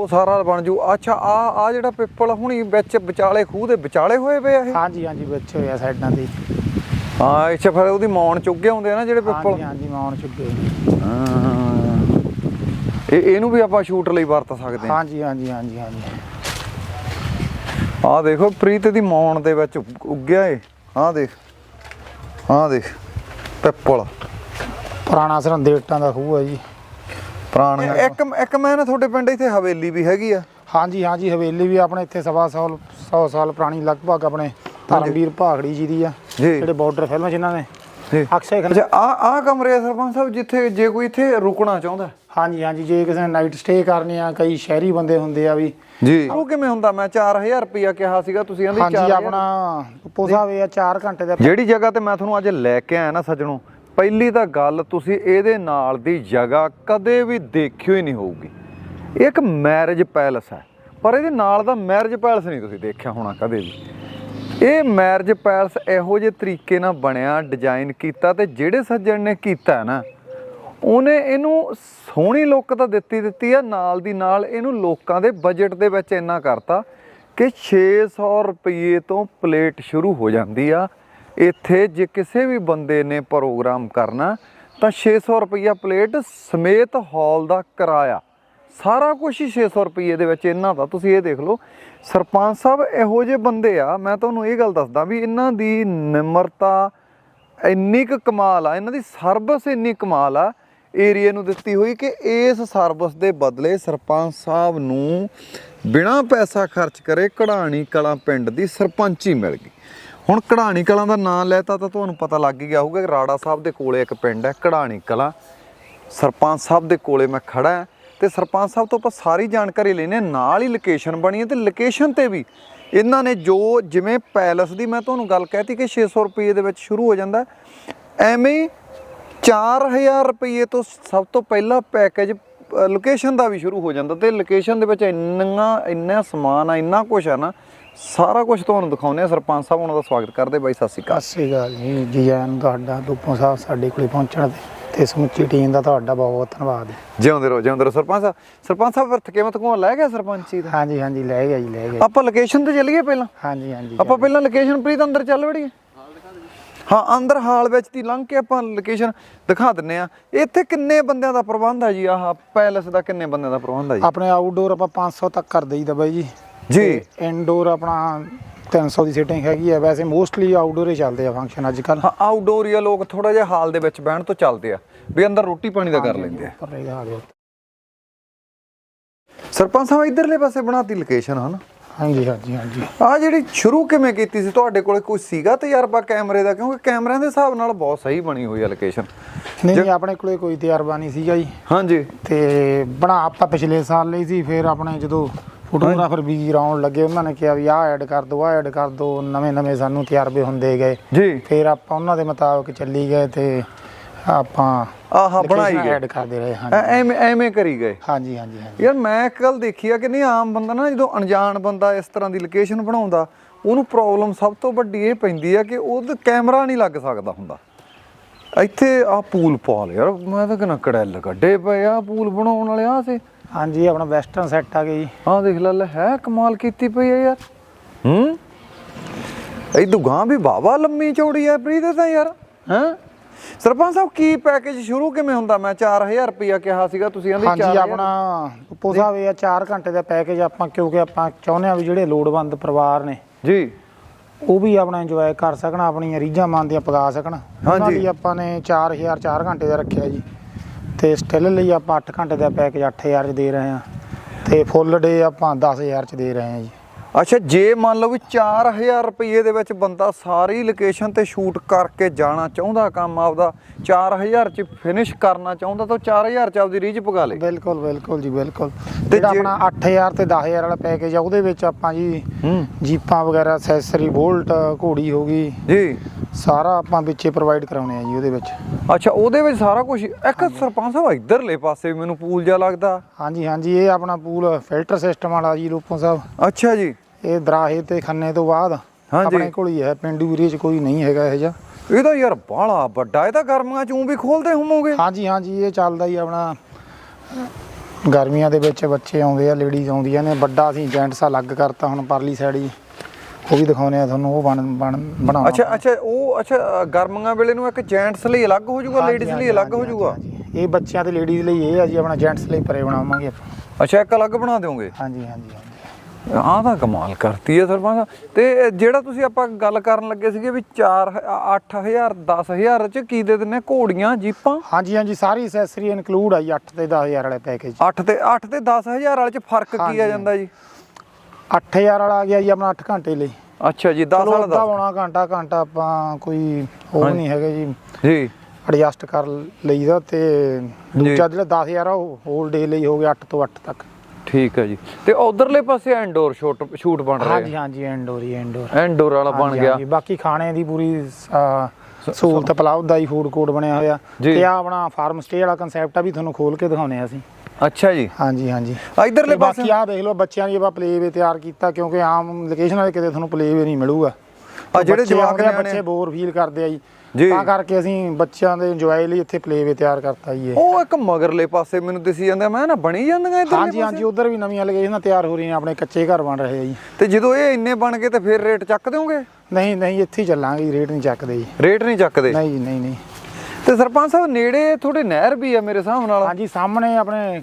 ਉਹ ਸਾਰਾ ਬਣ ਜੂ। ਅੱਛਾ ਆ ਆ ਜਿਹੜਾ ਪਿੱਪਲ ਹੁਣੀ ਵਿੱਚ ਵਿਚਾਲੇ ਖੂਹ ਦੇ ਵਿਚਾਲੇ ਹੋਏ ਪਏ ਆ ਇਹ? ਹਾਂਜੀ ਹਾਂਜੀ ਵਿੱਚ ਹੋਇਆ ਸਾਈਡਾਂ ਤੇ। ਹਾਂ ਇੱਥੇ ਫਿਰ ਉਹਦੀ ਮੌਣ ਚੁੱਗੇ ਹੁੰਦੇ ਆ ਨਾ ਜਿਹੜੇ ਪਿੱਪਲ? ਹਾਂਜੀ ਹਾਂਜੀ ਮਾਉਣ ਚੁੱਕੇ ਹਾਂ। ਇਹ ਇਹਨੂੰ ਵੀ ਆਪਾਂ ਸ਼ੂਟ ਲਈ ਵਰਤ ਸਕਦੇ ਹਾਂ। ਹਾਂਜੀ ਹਾਂਜੀ ਹਾਂਜੀ ਹਾਂਜੀ। ਆਹ ਦੇਖੋ ਪ੍ਰੀਤ ਦੀ ਮੌਣ ਦੇ ਵਿੱਚ ਉੱਗ- ਉੱਗਿਆ ਏ ਆਹ ਦੇਖ ਆਹ ਦੇਖ ਪਿੱਪਲ। ਪੁਰਾਣਾ ਸਰਹੰਦੇ ਇੱਟਾਂ ਦਾ ਖੂਹ ਹੈ ਜੀ। ਪੁਰਾਣੀ ਇੱਕ ਇੱਕ ਮੈਂ ਨਾ ਤੁਹਾਡੇ ਪਿੰਡ ਇੱਥੇ ਹਵੇਲੀ ਵੀ ਹੈਗੀ ਆ। ਹਾਂਜੀ ਹਾਂਜੀ ਹਵੇਲੀ ਵੀ ਆਪਣੇ ਇੱਥੇ ਸਵਾ ਸਾਲ 100 ਸਾਲ ਪੁਰਾਣੀ ਲਗਭਗ ਆਪਣੇ ਧਰਮਵੀਰ ਭਾਗੜੀ ਜੀ ਦੀ ਆ ਜਿਹੜੇ ਬਾਰਡਰ ਫਿਲਮ ਜਿਨ੍ਹਾਂ ਨੇ। ਅਕਸ਼ੇ ਖੰਨਾ ਅੱਛਾ ਆ ਆ ਕਮਰੇ ਸਰਪੰਚ ਸਾਹਿਬ ਜਿੱਥੇ ਜੇ ਕੋਈ ਇੱਥੇ ਰੁਕਣਾ ਚਾਹੁੰਦਾ। ਹਾਂਜੀ ਹਾਂਜੀ ਜੇ ਕਿਸੇ ਨੇ ਨਾਈਟ ਸਟੇ ਕਰਨੀ ਆ ਕਈ ਸ਼ਹਿਰੀ ਬੰਦੇ ਹੁੰਦੇ ਆ ਵੀ। ਜੀ। ਉਹ ਕਿਵੇਂ ਹੁੰਦਾ? ਮੈਂ 4000 ਰੁਪਇਆ ਕਿਹਾ ਸੀਗਾ ਤੁਸੀਂ ਕਹਿੰਦੇ ਹਾਂਜੀ 4000 ਆਪਣਾ ਉੱਪੋ ਸਾਹਿਬ ਇਹ ਆ 4 ਘੰਟੇ ਦਾ ਜਿਹੜੀ ਜਗ੍ਹਾ ਤੇ ਮੈਂ ਤੁਹਾਨੂੰ ਅੱਜ ਲੈ ਕੇ ਆਇਆ ਨਾ ਸੱਜਣੋ ਪਹਿਲੀ ਤਾਂ ਗੱਲ ਤੁਸੀਂ ਇਹਦੇ ਨਾਲ ਦੀ ਜਗ੍ਹਾ ਕਦੇ ਵੀ ਦੇਖਿਓ ਹੀ ਨਹੀਂ ਹੋਊਗੀ। ਇਹ ਇੱਕ ਮੈਰਿਜ ਪੈਲਸ ਹੈ। ਪਰ ਇਹਦੇ ਨਾਲ ਦਾ ਮੈਰਿਜ ਪੈਲਸ ਨਹੀਂ ਤੁਸੀਂ ਦੇਖਿਆ ਹੋਣਾ ਕਦੇ ਵੀ। ਇਹ ਮੈਰਿਜ ਪੈਲਸ ਇਹੋ ਜਿਹੇ ਤਰੀਕੇ ਨਾਲ ਬਣਿਆ ਡਿਜ਼ਾਈਨ ਕੀਤਾ ਤੇ ਜਿਹੜੇ ਸੱਜਣ ਨੇ ਕੀਤਾ ਨਾ, ਉਹਨੇ ਇਹਨੂੰ ਸੋਹਣੀ ਲੁੱਕ ਤਾਂ ਦਿੱਤੀ ਦਿੱਤੀ ਆ, ਨਾਲ ਦੀ ਨਾਲ ਇਹਨੂੰ ਲੋਕਾਂ ਦੇ ਬਜਟ ਦੇ ਵਿੱਚ ਇੰਨਾ ਕਰਤਾ ਕਿ 600 ਰੁਪਏ ਤੋਂ ਪਲੇਟ ਸ਼ੁਰੂ ਹੋ ਜਾਂਦੀ ਆ। ਇੱਥੇ ਜੇ ਕਿਸੇ ਵੀ ਬੰਦੇ ਨੇ ਪ੍ਰੋਗਰਾਮ ਕਰਨਾ, ਤਾਂ 600 ਰੁਪਈਆ ਪਲੇਟ ਸਮੇਤ ਹਾਲ ਦਾ ਕਿਰਾਇਆ। ਸਾਰਾ ਕੁਝ ਹੀ 600 ਰੁਪਏ ਦੇ ਵਿੱਚ ਇਹਨਾਂ ਦਾ। ਤੁਸੀਂ ਇਹ ਦੇਖ ਲਓ, ਸਰਪੰਚ ਸਾਹਿਬ ਇਹੋ ਜਿਹੇ ਬੰਦੇ ਆ, ਮੈਂ ਤੁਹਾਨੂੰ ਇਹ ਗੱਲ ਦੱਸਦਾ ਵੀ ਇਹਨਾਂ ਦੀ ਨਿਮਰਤਾ ਇੰਨੀ ਕੁ ਕਮਾਲ ਆ, ਇਹਨਾਂ ਦੀ ਸਰਵਿਸ ਇੰਨੀ ਕਮਾਲ ਆ ਏਰੀਆ ਨੂੰ ਦਿੱਤੀ ਹੋਈ ਕਿ ਇਸ ਸਰਵਿਸ ਦੇ ਬਦਲੇ ਸਰਪੰਚ ਸਾਹਿਬ ਨੂੰ ਬਿਨਾਂ ਪੈਸਾ ਖਰਚ ਕਰੇ ਕਢਾਣੀ ਕਲਾਂ ਪਿੰਡ ਦੀ ਸਰਪੰਚੀ ਮਿਲ ਗਈ। ਹੁਣ ਕਢਾਣੀ ਕਲਾਂ ਦਾ ਨਾਮ ਲੈਤਾ ਤਾਂ ਤੁਹਾਨੂੰ ਪਤਾ ਲੱਗ ਹੀ ਗਿਆ ਹੋਊਗਾ ਕਿ ਰਾੜਾ ਸਾਹਿਬ ਦੇ ਕੋਲੇ ਇੱਕ ਪਿੰਡ ਹੈ, ਕਢਾਣੀ ਕਲਾਂ ਸਰਪੰਚ ਸਾਹਿਬ ਦੇ ਕੋਲੇ ਮੈਂ ਖੜਾ ਹਾਂ ਤੇ ਸਰਪੰਚ ਸਾਹਿਬ ਤੋਂ ਆਪਾਂ ਸਾਰੀ ਜਾਣਕਾਰੀ ਲੈਨੇ ਹਾਂ। ਨਾਲ ਹੀ ਲੋਕੇਸ਼ਨ ਬਣੀ ਹੈ ਤੇ ਲੋਕੇਸ਼ਨ ਤੇ ਵੀ ਇਹਨਾਂ ਨੇ ਜੋ ਜਿਵੇਂ ਪੈਲਸ ਦੀ ਮੈਂ ਤੁਹਾਨੂੰ ਗੱਲ ਕਹਿਤੀ ਕਿ 600 ਰੁਪਏ ਦੇ ਵਿੱਚ ਸ਼ੁਰੂ ਹੋ ਜਾਂਦਾ ਐਵੇਂ ਹੀ 4000 ਰੁਪਏ ਤੋਂ ਸਭ ਤੋਂ ਪਹਿਲਾ ਪੈਕੇਜ ਲੋਕੇਸ਼ਨ ਦਾ ਵੀ ਸ਼ੁਰੂ ਹੋ ਜਾਂਦਾ ਤੇ ਲੋਕੇਸ਼ਨ ਦੇ ਵਿੱਚ ਇੰਨਾ ਇੰਨਾ ਸਮਾਨ ਆ, ਇੰਨਾ ਕੁਝ ਆ ਨਾ ਸਾਰਾ ਕੁਝ ਤੁਹਾਨੂੰ ਦਿਖਾਉਂਦੇ ਆ ਸਰਪੰਚ ਸਾਹਿਬ ਉਹਨਾਂ ਦਾ ਸਵਾਗਤ ਕਰਦੇ ਬਾਈ ਸਤਿ ਸ਼੍ਰੀ ਅਕਾਲ। ਸਤਿ ਸ਼੍ਰੀ ਅਕਾਲ ਜੀ। ਜੀ ਆਇਆਂ ਨੂੰ ਤੁਹਾਡਾ ਦੁੱਪੋ ਸਾਹਿਬ ਸਾਡੇ ਕੋਲੇ ਪਹੁੰਚਣ ਤੇ ਤੇ ਸਮੁੱਚੀ ਟੀਮ ਦਾ ਤੁਹਾਡਾ ਬਹੁਤ ਬਹੁਤ ਧੰਨਵਾਦ ਜਿਉਂਦੇ ਰਹੋ ਜਿਉਂਦੇ ਰਹੋ। ਸਰਪੰਚ ਸਾਹਿਬ ਸਰਪੰਚ ਸਾਹਿਬ ਫਿਰ ਥਕੇਮਤ ਕੋਲ ਲੈ ਗਿਆ ਸਰਪੰਚੀ ਦਾ ਹਾਂਜੀ ਹਾਂਜੀ ਲੈ ਗਿਆ ਜੀ ਲੈ ਗਿਆ ਆਪਾਂ ਲੋਕੇਸ਼ਨ ਤੇ ਚੱਲੀਏ ਪਹਿਲਾਂ? ਹਾਂਜੀ ਹਾਂਜੀ ਆਪਾਂ ਪਹਿਲਾਂ ਲੋਕੇਸ਼ਨ ਪ੍ਰੀਤ ਅੰਦਰ ਚੱਲ ਵੜੀਏ। ਹਾਂ ਅੰਦਰ ਹਾਲ ਵਿੱਚ ਦੀ ਲੰਘ ਕੇ ਆਪਾਂ ਲੋਕੇਸ਼ਨ ਦਿਖਾ ਦਿੰਨੇ ਆ ਇੱਥੇ ਕਿੰਨੇ ਬੰਦਿਆਂ ਦਾ ਪ੍ਰਬੰਧ ਹੈ ਜੀ? ਆਹ ਪੈਲਸ ਦਾ ਕਿੰਨੇ ਬੰਦਿਆਂ ਦਾ ਪ੍ਰਬੰਧ ਹੈ ਜੀ? ਆਪਣੇ ਆਊਟਡੋਰ ਆਪਾਂ 500 ਤੱਕ ਕਰ ਦਈਦਾ ਬਾਈ ਜੀ। ਜੀ। ਇਨਡੋਰ ਆਪਣਾ 300 ਦੀ ਸੀਟਿੰਗ ਹੈਗੀ ਆ। ਵੈਸੇ ਮੋਸਟਲੀ ਆਊਟਡੋਰ ਹੀ ਚੱਲਦੇ ਆ ਫੰਕਸ਼ਨ ਅੱਜ ਕੱਲ ਹਾਂ ਆਊਟਡੋਰ ਹੀ ਆ। ਲੋਕ ਥੋੜਾ ਜਿਹਾ ਹਾਲ ਦੇ ਵਿੱਚ ਬਹਿਣ ਤੋਂ ਚੱਲਦੇ ਆ। ਵੀ ਅੰਦਰ ਰੋਟੀ ਪਾਣੀ ਦਾ ਕਰ ਲੈਂਦੇ ਆ। ਪਰ ਸਰਪੰਚ ਸਾਹਿਬ ਇਧਰਲੇ ਪਾਸੇ ਬਣਾਤੀ ਲੋਕੇਸ਼ਨ ਹਨ? ਹਾਂਜੀ ਹਾਂਜੀ ਹਾਂਜੀ। ਆ ਜਿਹੜੀ ਸ਼ੁਰੂ ਕਿਵੇਂ ਕੀਤੀ ਸੀ? ਤੁਹਾਡੇ ਕੋਲੇ ਕੋਈ ਸੀਗਾ ਤਜਰਬਾ ਕੈਮਰੇ ਦਾ? ਕਿਉਂਕਿ ਕੈਮਰਿਆਂ ਦੇ ਹਿਸਾਬ ਨਾਲ ਬਹੁਤ ਸਹੀ ਬਣੀ ਹੋਈ ਆ ਲੋਕੇਸ਼ਨ ਨਹੀਂ ਨਹੀਂ ਆਪਣੇ ਕੋਲੇ ਕੋਈ ਤਜਰਬਾ ਨਹੀਂ ਸੀਗਾ ਜੀ। ਹਾਂਜੀ। ਤੇ ਬਣਾ ਆਪਾਂ ਪਿਛਲੇ ਸਾਲ ਲਈ ਸੀ। ਫਿਰ ਆਪਣੇ ਜਦੋਂ ਫੋਟੋਗ੍ਰਾਫਰ ਵੀ ਆਉਣ ਲੱਗੇ ਉਹਨਾਂ ਨੇ ਕਿਹਾ ਵੀ ਆਹ ਐਡ ਕਰ ਦਿਓ ਆਹ ਐਡ ਕਰ ਦਿਓ ਨਵੇਂ ਨਵੇਂ ਸਾਨੂੰ ਤਜਰਬੇ ਹੁੰਦੇ ਗਏ। ਜੀ। ਫਿਰ ਆਪਾਂ ਉਹਨਾਂ ਦੇ ਮੁਤਾਬਕ ਚੱਲੀ ਗਏ ਤੇ ਆਪਾਂ ਆਹਾ ਬਣਾਈ ਗਏ। ਐਡ ਕਰਦੇ ਰਹੇ ਹਾਂ ਐਵੇਂ ਐਵੇਂ ਕਰੀ ਗਏ। ਹਾਂਜੀ ਹਾਂਜੀ ਹਾਂਜੀ। ਯਾਰ ਮੈਂ ਇੱਕ ਗੱਲ ਦੇਖੀ ਆ ਕਿ ਨਹੀਂ ਆਮ ਬੰਦਾ ਨਾ ਜਦੋਂ ਅਣਜਾਣ ਬੰਦਾ ਇਸ ਤਰ੍ਹਾਂ ਦੀ ਲੋਕੇਸ਼ਨ ਬਣਾਉਂਦਾ ਉਹਨੂੰ ਪ੍ਰੋਬਲਮ ਸਭ ਤੋਂ ਵੱਡੀ ਇਹ ਪੈਂਦੀ ਆ ਕਿ ਉਹਦਾ ਕੈਮਰਾ ਨਹੀਂ ਲੱਗ ਸਕਦਾ ਹੁੰਦਾ। ਇੱਥੇ ਆ ਪੂਲ ਪਾ ਲਿਆ ਯਾਰ ਮੈਂ ਤਾਂ ਕਿਨਾ ਕੜੈਲ ਕੱਢੇ ਪਏ ਆ ਪੂਲ ਬਣਾਉਣ ਵਾਲੇ ਆ ਸੇ ਹਾਂਜੀ ਆਪਣਾ ਵੈਸਟਰਨ ਸੈੱਟ ਆ ਗਿਆ ਜੀ। ਆਹ ਦੇਖ ਲੈ ਲੈ ਹੈ ਕਮਾਲ ਕੀਤੀ ਪਈ ਆ ਯਾਰ। ਹੂੰ? ਇਹ ਦੁਗਾਂ ਵੀ ਬਾਵਾ ਲੰਮੀ ਚੌੜੀ ਆ ਪ੍ਰੀਤ ਤਾਂ ਯਾਰ। ਹੈਂ? ਸਰਪੰਚ ਸਾਹਿਬ ਕੀ ਪੈਕੇਜ ਸ਼ੁਰੂ ਕਿਵੇਂ ਹੁੰਦਾ? ਮੈਂ 4000 ਰੁਪਇਆ ਕਿਹਾ ਸੀਗਾ ਤੁਸੀਂ ਕਹਿੰਦੇ ਹਾਂਜੀ ਆਪਣਾ ਉੱਪੋ ਸਾਹਿਬ ਇਹ ਆ 4 ਘੰਟੇ ਦਾ ਪੈਕੇਜ ਆਪਾਂ ਕਿਉਂਕਿ ਆਪਾਂ ਚਾਹੁੰਦੇ ਆ ਵੀ ਜਿਹੜੇ ਲੋੜਵੰਦ ਪਰਿਵਾਰ ਨੇ ਜੀ। ਉਹ ਵੀ ਆਪਣਾ ਇੰਜੋਏ ਕਰ ਸਕਣ ਆਪਣੀਆਂ ਰੀਝਾਂ ਮੰਨਦੀਆਂ ਪਗਾ ਸਕਣ। ਉਹਨਾਂ ਹਾਂਜੀ। ਲਈ ਆਪਾਂ ਨੇ 4000 4 ਘੰਟੇ ਦਾ ਰੱਖਿਆ ਜੀ। ਤੇ ਸਟਿਲ ਲਈ ਆਪਾਂ 8 ਘੰਟੇ ਦਾ ਪੈਕੇਜ 8000 ਚ ਦੇ ਰਹੇ ਹਾਂ ਤੇ ਫੁੱਲ ਡੇ ਆਪਾਂ 10000 ਚ ਦੇ ਰਹੇ ਹਾਂ ਜੀ। ਅੱਛਾ ਜੇ ਮੰਨ ਲਓ ਵੀ 4000 ਰੁਪਏ ਦੇ ਵਿੱਚ ਬੰਦਾ ਸਾਰੀ ਲੋਕੇਸ਼ਨ ਤੇ ਸ਼ੂਟ ਕਰਕੇ ਜਾਣਾ ਚਾਹੁੰਦਾ ਕੰਮ ਆਪਦਾ 4000 ਚ ਫਿਨਿਸ਼ ਕਰਨਾ ਚਾਹੁੰਦਾ ਤਾਂ 4000 ਚ ਆਪਦੀ ਰੀਝ ਪਗਾ ਲੇ। ਬਿਲਕੁਲ ਬਿਲਕੁਲ ਜੀ ਬਿਲਕੁਲ। ਤੇ ਆਪਣਾ 8000 ਤੇ 10000 ਵਾਲਾ ਪੈਕੇਜ ਆ ਉਹਦੇ ਵਿੱਚ ਆਪਾਂ ਜੀ ਜੀਪਾਂ ਵਗੈਰਾ ਐਕਸੈਸਰੀ ਬੋਲਟ ਘੋੜੀ ਹੋ ਗਈ। ਜੀ। ਸਾਰਾ ਆਪਾਂ ਵਿੱਚੇ ਪ੍ਰੋਵਾਈਡ ਕਰਾਉਣੇ ਆ ਜੀ ਉਹਦੇ ਵਿੱਚ। ਅੱਛਾ ਉਹਦੇ ਵਿੱਚ ਸਾਰਾ ਕੁਝ ਇੱਕ ਸਰਪੰਚ ਸਾਹਿਬ ਇਧਰਲੇ ਪਾਸੇ ਮੈਨੂੰ ਪੂਲ ਜਿਹਾ ਲੱਗਦਾ। ਹਾਂਜੀ ਹਾਂਜੀ ਇਹ ਆਪਣਾ ਪੂਲ ਫਿਲਟਰ ਸਿਸਟਮ ਵਾਲਾ ਜੀ ਰੂਪੋਂ ਸਾਹਿਬ। ਅੱਛਾ ਜੀ। ਇਹ ਦਰਾਹੇ ਤੇ ਖੰਨੇ ਤੋਂ ਬਾਅਦ। ਆਪਣੇ ਕੋਲ ਹੀ ਹੈ ਪਿੰਡੂ ਏਰੀਏ 'ਚ ਕੋਈ ਨਹੀਂ ਹੈਗਾ ਇਹ ਜਿਹਾ। ਇਹ ਤਾਂ ਯਾਰ ਬਾਹਲਾ ਵੱਡਾ ਇਹ ਤਾਂ ਗਰਮੀਆਂ ਚ ਊਂ ਵੀ ਖੋਲਦੇ ਹੋਵੋਗੇ। ਹਾਂਜੀ ਹਾਂਜੀ ਇਹ ਚੱਲਦਾ ਹੀ ਆਪਣਾ। ਗਰਮੀਆਂ ਦੇ ਵਿੱਚ ਬੱਚੇ ਆਉਂਦੇ ਆ ਲੇਡੀਜ਼ ਆਉਂਦੀਆਂ ਨੇ ਵੱਡਾ ਅਸੀਂ ਜੈਂਟਸ ਅਲੱਗ ਕਰਤਾ ਹੁਣ ਪਰਲੀ ਸਾਈਡ ਹੀ। ਉਹ ਵੀ ਦਿਖਾਉਨੇ ਆ ਤੁਹਾਨੂੰ ਉਹ ਬਣ ਬਣ ਬਣਾਉਣਾ। ਅੱਛਾ ਅੱਛਾ ਉਹ ਅੱਛਾ ਗਰਮੀਆਂ ਵੇਲੇ ਨੂੰ ਇੱਕ ਜੈਂਟਸ ਲਈ ਅਲੱਗ ਹੋ ਜਾਊਗਾ ਲੇਡੀਜ਼ ਲਈ ਅਲੱਗ ਹੋ ਜਾਊਗਾ। ਇਹ ਬੱਚਿਆਂ ਤੇ ਲੇਡੀਜ਼ ਲਈ ਇਹ ਆ ਜੀ ਆਪਣਾ ਜੈਂਟਸ ਲਈ ਪਰੇ ਬਣਾਵਾਂਗੇ। ਆਪਾਂ ਅੱਛਾ ਇੱਕ ਅਲੱਗ ਬਣਾ ਦਿਓਗੇ? ਹਾਂਜੀ ਹਾਂਜੀ। ਆਹ ਤਾਂ ਕਮਾਲ ਕਰਤੀ ਹੈ ਸਰਪੰਚ। ਤੇ ਜਿਹੜਾ ਤੁਸੀਂ ਆਪਾਂ ਗੱਲ ਕਰਨ ਲੱਗੇ ਸੀਗੇ ਵੀ 4 8000 10000 ਚ ਕੀ ਦੇ ਦਿੰਨੇ ਘੋੜੀਆਂ ਜੀਪਾਂ? ਹਾਂਜੀ ਹਾਂਜੀ ਸਾਰੀ ਐਕਸੈਸਰੀ ਇਨਕਲੂਡ ਆ ਜੀ 8 ਤੇ 10000 ਵਾਲੇ ਪੈਕੇਜ 8 ਤੇ 8 ਤੇ 10000 ਵਾਲੇ ਚ ਫ਼ਰਕ ਕੀ ਆ। ਜਾਂਦਾ ਜੀ? 8000 ਵਾਲਾ ਆ ਗਿਆ ਜੀ ਆਪਣਾ 8 ਘੰਟੇ ਲਈ। ਅੱਛਾ ਜੀ 10 ਚਲੋ ਵਾਲਾ ਅੱਧਾ 10 ਪੌਣਾ ਘੰਟਾ ਘੰਟਾ ਆਪਾਂ ਕੋਈ ਉਹ। ਨਹੀਂ ਹੈਗਾ ਜੀ। ਜੀ। ਐਡਜਸਟ ਕਰ ਲਈਦਾ ਤੇ ਦੂਜਾ ਜਿਹੜਾ 10000 ਆ ਉਹ ਹੋਲ ਡੇ ਲਈ ਹੋ ਗਿਆ 8 ਤੋਂ 8 ਤੱਕ। ਠੀਕ ਹੈ ਜੀ। ਤੇ ਉਧਰਲੇ ਪਾਸੇ ਇੰਡੋਰ ਸ਼ੂਟ ਸ਼ੂਟ ਬਣ ਹਾਂਜੀ ਰਿਹਾ ਹਾਂਜੀ ਇੰਡੋਰ ਹੀ ਇੰਡੋਰ ਇੰਡੋਰ ਵਾਲਾ ਬਣ ਗਿਆ। ਬਾਕੀ ਖਾਣੇ ਦੀ ਪੂਰੀ ਸਹੂਲਤ ਪਲਾਉ ਦਾ ਹੀ ਫੂਡ ਕੋਰਟ ਬਣਿਆ ਹੋਇਆ। ਤੇ ਆ ਆਪਣਾ ਫਾਰਮ ਸਟੇ ਵਾਲਾ ਕਨਸੈਪਟ ਆ ਵੀ ਤੁਹਾਨੂੰ ਖੋਲ ਕੇ ਦਿਖਾਉਨੇ ਆ ਅਸੀਂ। ਅੱਛਾ ਜੀ। ਹਾਂਜੀ ਹਾਂਜੀ। ਇਧਰਲੇ ਪਾਸੇ ਬਾਕੀ ਆ ਦੇਖ ਲਓ ਬੱਚਿਆਂ ਲਈ ਆਪਾਂ ਪਲੇਵੇ ਤਿਆਰ ਕੀਤਾ ਕਿਉਂਕਿ ਆਮ ਲੋਕੇਸ਼ਨ ਵਾਲੇ ਕਿਤੇ ਤੁਹਾਨੂੰ ਪਲੇਵੇ ਨਹੀਂ ਮਿਲੂਗਾ। ਆ ਜਿਹੜੇ ਜਵਾਕ ਨਿਆਣੇ- ਬੱਚੇ ਬੋਰ ਫੀਲ ਕਰਦੇ ਆ ਜੀ। ਜੀ। ਤਾਂ ਕਰਕੇ ਅਸੀਂ ਬੱਚਿਆਂ ਦੇ ਇੰਜੋਏ ਲਈ ਇੱਥੇ ਪਲੇਵੇ ਤਿਆਰ ਕਰਤਾ ਜੀ ਇਹ। ਉਹ ਇੱਕ ਮਗਰਲੇ ਪਾਸੇ ਮੈਨੂੰ ਦਿਸੀ ਜਾਂਦਾ ਮੈਂ ਨਾ ਬਣੀ ਜਾਂਦੀਆਂ ਇਧਰਲੇ ਹਾਂਜੀ ਹਾਂਜੀ ਉਧਰ ਵੀ ਨਵੀਆਂ ਲੋਕੇਸ਼ਨਾਂ ਤਿਆਰ ਹੋ ਰਹੀਆਂ ਆਪਣੇ ਕੱਚੇ ਘਰ ਬਣ ਰਹੇ ਆ ਜੀ। ਤੇ ਜਦੋਂ ਇਹ ਇੰਨੇ ਬਣ ਗਏ ਤੇ ਫਿਰ ਰੇਟ ਚੱਕ ਦਿਓਗੇ? ਨਹੀਂ ਨਹੀਂ ਇੱਥੇ ਹੀ ਚੱਲਾਂਗੇ ਜੀ, ਰੇਟ ਨਹੀਂ ਚੱਕਦੇ ਜੀ। ਰੇਟ ਨਹੀਂ ਚੱਕਦੇ? ਨਹੀਂ ਜੀ ਨਹੀਂ ਨਹੀਂ। ਤੇ ਸਰਪੰਚ ਸਾਹਿਬ ਨੇੜੇ ਥੋੜੇ ਨਹਿਰ ਵੀ ਆ ਮੇਰੇ ਹਿਸਾਬ ਨਾਲ। ਹਾਂਜੀ ਸਾਹਮਣੇ ਆਪਣੇ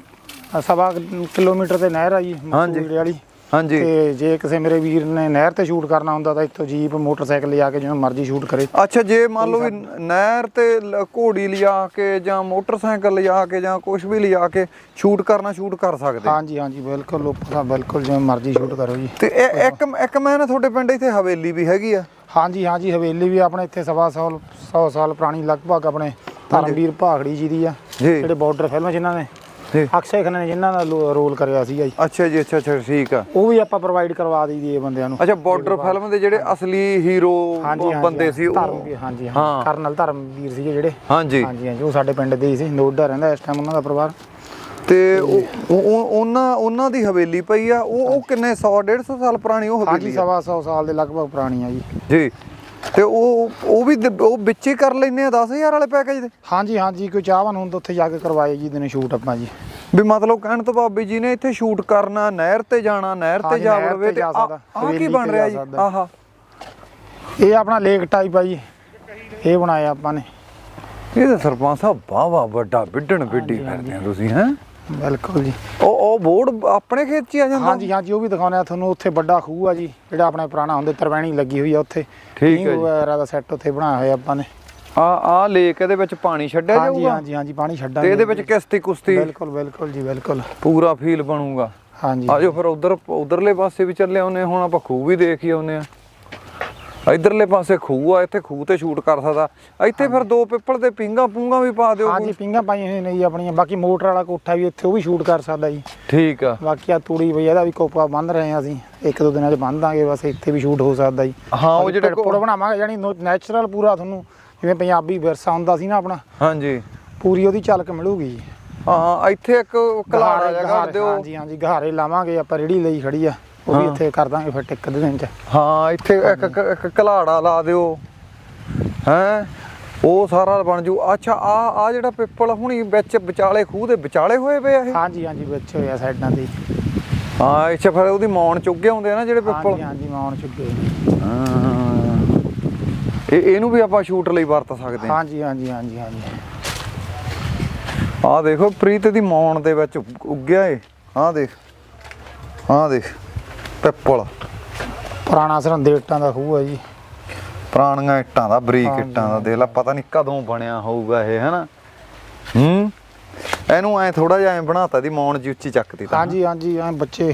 ਸਵਾ ਕਿਲੋਮੀਟਰ ਤੇ ਨਹਿਰ ਆ ਜੀ। ਮਸੂਰੀ ਵਾਲੀ। ਹਾਂਜੀ। ਤੇ ਜੇ ਕਿਸੇ ਮੇਰੇ ਵੀਰ ਨੇ ਨਹਿਰ ਤੇ ਸ਼ੂਟ ਕਰਨਾ ਹੁੰਦਾ ਤਾਂ ਇੱਥੋਂ ਜੀਪ ਮੋਟਰਸਾਈਕਲ ਲਿਆ ਕੇ ਜਿਵੇਂ ਮਰਜ਼ੀ ਸ਼ੂਟ ਕਰੇ। ਅੱਛਾ ਜੇ ਮੰਨ ਲਓ ਵੀ ਨਹਿਰ ਤੇ ਲ- ਘੋੜੀ ਲਿਜਾ ਕੇ ਜਾਂ ਮੋਟਰਸਾਈਕਲ ਲਿਜਾ ਕੇ ਜਾਂ ਕੁਝ ਵੀ ਲਿਜਾ ਕੇ ਸ਼ੂਟ ਕਰਨਾ ਸ਼ੂਟ ਕਰ ਸਕਦੇ। ਹਾਂਜੀ ਹਾਂਜੀ ਬਿਲਕੁਲ ਉੱਪਰ ਬਿਲਕੁਲ ਜਿਵੇਂ ਮਰਜ਼ੀ ਸ਼ੂਟ ਕਰੋ ਜੀ। ਤੇ ਇਹ ਇੱਕ ਇੱਕ ਮੈਂ ਨਾ ਤੁਹਾਡੇ ਪਿੰਡ ਇੱਥੇ ਹਵੇਲੀ ਵੀ ਹੈਗੀ ਆ। ਹਾਂਜੀ ਹਾਂਜੀ ਹਵੇਲੀ ਵੀ ਆਪਣੇ ਇੱਥੇ ਸਵਾ ਸਾਲ 100 ਸਾਲ ਪੁਰਾਣੀ ਲਗਭਗ ਆਪਣੇ ਧਰਮਵੀਰ ਭਾਗੜੀ ਜੀ ਦੀ ਆ ਜੀ। ਜਿਹੜੇ ਬਾਰਡਰ ਫਿਲਮ ਜਿਨ੍ਹਾਂ ਨੇ। ਜੀ। ਅਕਸ਼ੇ ਖੰਨੇ ਨੇ ਜਿਨ੍ਹਾਂ ਦਾ ਰੋਲ ਕਰਿਆ ਸੀਗਾ ਜੀ। ਅੱਛਾ ਜੀ ਅੱਛਾ ਅੱਛਾ ਠੀਕ ਆ। ਉਹ ਵੀ ਆਪਾਂ ਪ੍ਰੋਵਾਈਡ ਕਰਵਾ ਦਈਦੀ ਇਹ ਬੰਦਿਆਂ ਨੂੰ। ਅੱਛਾ ਬਾਰਡਰ ਫਿਲਮ ਦੇ ਜਿਹੜੇ ਅਸਲੀ ਹੀਰੋ ਹਾਂਜੀ ਹਾਂਜੀ ਬੰਦੇ ਸੀ ਉਹ। ਧਰਮਵੀਰ ਹਾਂਜੀ ਹਾਂ। ਹਾਂ। ਕਰਨਲ ਧਰਮਵੀਰ ਸੀਗੇ ਜਿਹੜੇ। ਹਾਂਜੀ। ਹਾਂਜੀ ਹਾਂਜੀ ਉਹ ਸਾਡੇ ਪਿੰਡ ਦੇ ਹੀ ਸੀ। ਨੋਡਾ ਰਹਿੰਦਾ ਇਸ ਟਾਈਮ ਉਹਨਾਂ ਦਾ ਪਰਿਵਾਰ। ਤੇ ਉਹ ਉਹ- ਉਹ- ਉਹਨਾਂ ਉਹਨਾਂ ਦੀ ਹਵੇਲੀ ਪਈ ਆ। ਉਹ ਉਹ ਕਿੰਨੇ 100 150 ਸਾਲ ਪੁਰਾਣੀ ਉਹ ਹਾਂਜੀ ਹਵੇਲੀ ਆ? ਸਵਾ 100 ਸਾਲ ਦੇ ਲਗਭਗ ਪੁਰਾਣੀ ਆ ਜੀ। ਜੀ। ਤੇ ਉਹ ਉਹ ਵੀ ਦ- ਉਹ ਵਿੱਚ ਹੀ ਕਰ ਲੈਨੇ ਆ 10000 ਵਾਲੇ ਪੈਕੇਜ ਦੇ? ਹਾਂਜੀ ਹਾਂਜੀ ਕੋਈ ਚਾਹਵਾਨ ਹੁੰਦਾ ਉੱਥੇ ਜਾ ਕੇ ਕਰਵਾਏ ਜੀ ਦਿਨੇ ਸ਼ੂਟ ਆਪਾਂ ਜੀ। ਵੀ ਮਤਲਬ ਕਹਿਣ ਤੋਂ ਬਾਬੀ ਜੀ ਨੇ ਇੱਥੇ ਸ਼ੂਟ ਕਰਨਾ ਨਹਿਰ ਤੇ ਜਾਣਾ ਨਹਿਰ ਤੇ ਹਾਂਜੀ, ਜਾ ਨਹਿਰ ਵੜਵੇ ਤੇ ਤੇ ਜਾ ਆ ਸਕਦਾ, ਆਹ ਕੀ ਹਵੇਲੀ ਬਣ ਤੇ ਰਿਹਾ ਜਾ ਜੀ? ਸਕਦਾ। ਆਹਾ। ਇਹ ਆਪਣਾ ਲੇਕ ਟਾਈਪ ਆ ਜੀ। ਇਹ ਬਣਾਇਆ ਆਪਾਂ ਨੇ। ਇਹ ਤਾਂ ਸਰਪੰਚ ਸਾਹਿਬ ਵਾਹ ਵਾਹ ਵੱਡਾ ਬਿੱਡਣ ਬਿੱਡੀ ਫਿਰਦੇ ਆ ਤੁਸੀਂ ਹੈ? ਬਿਲਕੁਲ ਜੀ। ਉਹ ਉਹ ਬੋਰਡ ਆਪਣੇ ਖੇਤ 'ਚ ਹੀ ਆ ਜਾਂਦਾ? ਹਾਂਜੀ ਹਾਂਜੀ ਉਹ ਵੀ ਦਿਖਾਉਣਾ ਤੁਹਾਨੂੰ। ਉੱਥੇ ਵੱਡਾ ਖੂਹ ਆ ਜੀ ਜਿਹੜਾ ਆਪਣੇ ਪੁਰਾਣਾ ਹੁੰਦੇ ਤਰਵੈਣੀ ਲੱਗੀ ਹੋਈ ਆ ਉੱਥੇ। ਠੀਕ ਹੈ ਜੀ। ਵਗੈਰਾ ਦਾ ਸੈੱਟ ਉੱਥੇ ਬਣਾਇਆ ਹੋਇਆ ਆਪਾਂ ਨੇ। ਆ ਆ ਲੇਕ ਇਹਦੇ ਵਿੱਚ ਪਾਣੀ ਛੱਡਿਆ ਹਾਂਜੀ ਜਾਊਗਾ? ਹਾਂਜੀ ਹਾਂਜੀ ਪਾਣੀ ਛੱਡਾਂਗੇ ਤੇ ਇਹਦੇ ਵਿੱਚ ਕਿਸ਼ਤੀ ਕੁਸ਼ਤੀ? ਬਿਲਕੁਲ ਬਿਲਕੁਲ ਜੀ ਬਿਲਕੁਲ। ਪੂਰਾ ਫੀਲ ਬਣੂਗਾ। ਹਾਂਜੀ। ਆਜੋ ਫਿਰ ਉਧਰ ਉਧਰਲੇ ਪਾਸੇ ਵੀ ਚੱਲੇ ਆਉਨੇ ਹੁਣ ਆਪਾਂ ਖੂਹ ਵੀ ਦੇਖ ਹੀ ਆਉਨੇ ਆ ਇਧਰਲੇ ਪਾਸੇ ਖੂਹ ਆ ਇੱਥੇ ਖੂਹ ਤੇ ਸ਼ੂਟ ਕਰ ਸਕਦਾ। ਇੱਥੇ ਫਿਰ ਦੋ ਪਿੱਪਲ ਦੇ ਪਿੰਗਾ ਪੂੰਗਾ ਵੀ ਪਾ ਦਿਓ ਹਾਂਜੀ ਪਿੰਗਾ ਪਾਈਆਂ ਹੋਈਆਂ ਨੇ ਜੀ ਆਪਣੀਆਂ। ਬਾਕੀ ਮੋਟਰ ਵਾਲਾ ਕੋਠਾ ਵੀ ਇੱਥੇ ਉਹ ਵੀ ਸ਼ੂਟ ਕਰ ਸਕਦਾ ਜੀ। ਠੀਕ ਆ। ਬਾਕੀ ਆ ਤੂੜੀ ਬਈ ਇਹਦਾ ਵੀ ਕੋਪਾ ਬੰਨ ਰਹੇ ਆ ਅਸੀਂ। ਇੱਕ ਦੋ ਦਿਨਾਂ 'ਚ ਬੰਨ ਦਾਂਗੇ ਬਸ ਇੱਥੇ ਵੀ ਸ਼ੂਟ ਹੋ ਸਕਦਾ ਜੀ। ਹਾਂ, ਉਹ ਜਿਹੜੇ ਪੁੜ ਬਣਾਵਾਂਗੇ ਯਾਨੀ ਨੈਚੁਰਲ ਪੂਰਾ ਤੁਹਾਨੂੰ ਜਿਵੇਂ ਪੰਜਾਬੀ ਵਿਰਸਾ ਹੁੰਦਾ ਸੀ ਨਾ ਆਪਣਾ। ਹਾਂਜੀ। ਪੂਰੀ ਉਹਦੀ ਝਲਕ ਮਿਲੂਗੀ ਹਾਂ ਇੱਥੇ ਇੱਕ ਕਲਾੜਾ ਗਹਾਰੇ- ਦਿਓ। ਹਾਂਜੀ ਹਾਂਜੀ ਗਹਾਰੇ ਲਾਵਾਂਗੇ ਆਪਾਂ ਰੇੜੀ ਲਈ ਖੜੀ ਆ। ਉਹ ਵੀ ਹਾਂ। ਇੱਥੇ ਕਰ ਦਾਂਗੇ ਫਿਰ ਟਿੱਕ ਦੇ ਦਿਨ 'ਚ। ਹਾਂ ਇੱਥੇ ਇੱਕ ਇੱਕ- ਇੱਕ ਕਲਾੜਾ ਲਾ ਦਿਓ। ਹੈ? ਉਹ ਸਾਰਾ ਬਣ ਜੂ। ਅੱਛਾ ਆ ਆ ਜਿਹੜਾ ਪਿੱਪਲ ਹੁਣੀ ਵਿੱਚ ਵਿਚਾਲੇ ਖੂਹ ਦੇ ਵਿਚਾਲੇ ਹੋਏ ਪਏ ਆ ਇਹ? ਹਾਂਜੀ ਹਾਂਜੀ ਵਿੱਚ ਹੋਇਆ ਸਾਈਡਾਂ ਤੇ। ਹਾਂ ਇੱਥੇ ਫਿਰ ਉਹਦੀ ਮੌਣ ਚੁੱਗੇ ਹੁੰਦੇ ਆ ਨਾ ਜਿਹੜੇ ਪਿੱਪਲ? ਹਾਂਜੀ ਹਾਂਜੀ ਮਾਉਣ ਚੁੱਕੇ ਹਾਂ। ਇਹ ਇਹਨੂੰ ਵੀ ਆਪਾਂ ਸ਼ੂਟ ਲਈ ਵਰਤ ਸਕਦੇ ਹਾਂ ਹਾਂਜੀ ਹਾਂਜੀ ਹਾਂਜੀ ਹਾਂਜੀ। ਆਹ ਦੇਖੋ ਪ੍ਰੀਤ ਦੀ ਮੌਣ ਦੇ ਵਿੱਚ ਉੱਗ- ਉੱਗਿਆ ਏ ਆਹ ਦੇਖ। ਆਹ ਦੇਖ। ਪਿੱਪਲ। ਪੁਰਾਣਾ ਸਰਹੰਦੇ ਇੱਟਾਂ ਦਾ ਖੂਹ ਆ ਜੀ। ਪੁਰਾਣੀਆਂ ਇੱਟਾਂ ਦਾ ਬਰੀਕ ਇੱਟਾਂ ਦਾ ਦੇਖ ਲੈ ਪਤਾ ਨਹੀਂ ਕਦੋਂ ਬਣਿਆ ਹੋਊਗਾ ਇਹ ਹੈਨਾ? ਹੂੰ? ਇਹਨੂੰ ਐ ਥੋੜਾ ਜਿਹਾ ਐ ਬਣਾਤਾ ਦੀ ਮੌਣ ਜੀ ਉੱਚੀ ਚੱਕਦੀ ਤਾਂ ਹਾਂਜੀ ਹਾਂਜੀ ਐ ਬੱਚੇ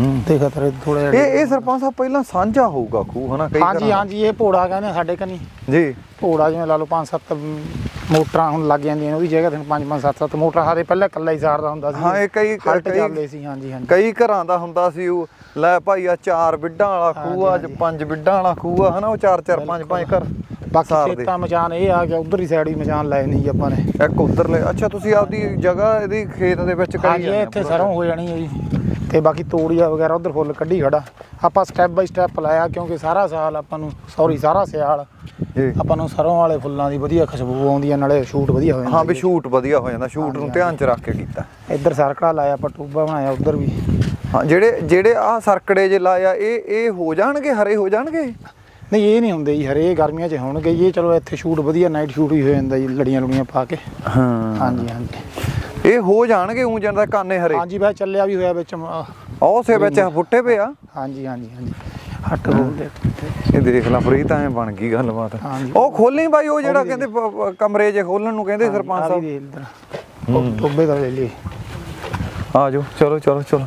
ਦੇ ਖਤਰੇ ਥੋੜਾ ਇਹ ਇਹ ਸਰਪੰਚ ਸਾਹਿਬ ਪਹਿਲਾਂ ਸਾਂਝਾ ਹੋਊਗਾ ਖੂਹ ਹਨਾ? ਕਈ ਹਾਂਜੀ ਘਰਾਂ ਹਾਂਜੀ ਇਹ ਭੋੜਾ ਕਹਿੰਦੇ ਸਾਡੇ ਕਨੀ। ਦਾ। ਜੀ। ਭੋੜਾ ਜਿਵੇਂ ਲਾ ਲਓ ਪੰਜ ਸੱਤ ਮੋਟਰਾਂ ਹੁਣ ਲੱਗ ਜਾਂਦੀਆਂ ਨੇ ਉਹਦੀ ਜਗ੍ਹਾ ਤੇ ਪੰਜ ਪੰਜ ਸੱਤ ਸੱਤ ਮੋਟਰਾਂ ਸਾਡੇ ਪਹਿਲਾਂ ਇਕੱਲਾ ਹੀ ਸਾਰਦਾ ਹੁੰਦਾ ਸੀ। ਹਾਂ, ਇਹ ਕਈ- ਹਲਟ ਕਈ- ਚੱਲਦੇ ਸੀ ਹਾਂਜੀ ਹਾਂਜੀ। ਕਈ ਘਰਾਂ ਦਾ ਹੁੰਦਾ ਸੀ ਉਹ ਲੈ ਭਾਈ ਆ ਚਾਰ ਬਿੱਡਾਂ ਵਾਲਾ ਖੂਹ ਆ ਅੱਜ ਹਾਂਜੀ। ਪੰਜ ਬਿੱਡਾਂ ਵਾਲਾ ਖੂਹ ਆ ਹਨਾ? ਉਹ ਚਾਰ ਚਾਰ ਪੰਜ ਪੰਜ ਘਰ। ਬਾਕੀ। ਖੇਤਾਂ ਮਚਾਨ ਇਹ ਆ ਗਿਆ ਉਧਰ ਹੀ ਸਾਈਡ ਹੀ ਮਚਾਨ ਲਾਏ ਨਹੀਂ ਜੀ ਆਪਾਂ ਨੇ। ਇੱਕ ਉਧਰਲੇ ਅੱਛਾ ਤੁਸੀਂ ਆਪਦੀ ਜਗ੍ਹਾ ਇਹਦੀ ਖੇਤ ਦੇ ਵਿੱਚ ਕਰੀ ਹਾਂਜੀ ਇਹ ਇੱਥੇ। ਸਰੋਂ ਹੋ ਜਾਣੀ ਹੈ ਜੀ। ਤੇ ਬਾਕੀ ਤੋੜੀਆ ਵਗੈਰਾ ਉਧਰ ਫੁੱਲ ਕੱਢੀ ਖੜਾ। ਆਪਾਂ ਸਟੈਪ ਬਾਈ ਸਟੈਪ ਲਾਇਆ ਕਿਉਂਕਿ ਸਾਰਾ ਸਾਲ ਆਪਾਂ ਨੂੰ ਸੌਰੀ ਸਾਰਾ ਸਿਆਲ। ਜੀ। ਆਪਾਂ ਨੂੰ ਸਰੋਂ ਵਾਲੇ ਫੁੱਲਾਂ ਦੀ ਵਧੀਆ ਖੁਸ਼ਬੂ ਆਉਂਦੀ ਹੈ ਨਾਲੇ ਸ਼ੂਟ ਵਧੀਆ ਹੋ ਜਾਂਦਾ ਹਾਂ ਵੀ ਸ਼ੂਟ ਵਧੀਆ ਹੋ ਜਾਂਦਾ ਸ਼ੂਟ ਨੂੰ ਧਿਆਨ ਚ ਰੱਖ ਕੇ ਕੀਤਾ। ਇੱਧਰ ਸਰਕੜਾ ਲਾਇਆ ਆਪਾਂ ਟੂਬਾ ਬਣਾਇਆ ਉਧਰ ਵੀ। ਹਾਂ ਜਿਹੜੇ ਜਿਹੜੇ ਆ ਸਰਕੜੇ ਜੇ ਲਾਇਆ ਇਹ ਇਹ ਹੋ ਜਾਣਗੇ ਹਰੇ ਹੋ ਜਾਣਗੇ? ਨਹੀਂ ਇਹ ਨਹੀਂ ਹੁੰਦੇ ਜੀ ਹਰੇ ਗਰਮੀਆਂ 'ਚ ਹੋਣਗੇ ਜੀ ਇਹ ਚਲੋ ਇੱਥੇ ਸ਼ੂਟ ਵਧੀਆ ਨਾਈਟ ਸ਼ੂਟ ਵੀ ਹੋ ਜਾਂਦਾ ਜੀ ਲੜੀਆਂ ਲੁੜੀਆਂ ਪਾ ਕੇ। ਹਾਂ। ਹਾਂਜੀ ਹਾਂਜੀ। ਇਹ ਹੋ ਜਾਣਗੇ ਉਂ ਜਾਂਦਾ ਕਾਨੇ ਹਰੇ? ਹਾਂਜੀ ਵੈ ਚੱਲਿਆ ਵੀ ਹੋਇਆ ਵਿੱਚ ਉਹ ਸੇ ਵਿੱਚ ਫੁੱਟੇ ਪਏ ਆ? ਹਾਂਜੀ ਹਾਂਜੀ ਹਾਂਜੀ। ਹੱਟ ਬੋਲਦੇ ਇਹ ਦੇਖ ਲਾ ਪ੍ਰੀਤ ਐ ਬਣ ਗਈ ਗੱਲਬਾਤ। ਉਹ ਖੋਲੀ ਬਾਈ ਉਹ ਜਿਹੜਾ ਕਹਿੰਦੇ ਕਮਰੇ ਜੇ ਖੋਲਣ ਨੂੰ ਕਹਿੰਦੇ ਸਰਪੰਚ ਸਾਹਿਬ। ਦੇ ਇੱਧਰ। ਉਹ ਟੋਬੇ ਦਾ ਲੈ ਲਈ ਆ ਜਾਓ ਚਲੋ ਚਲੋ ਚਲੋ।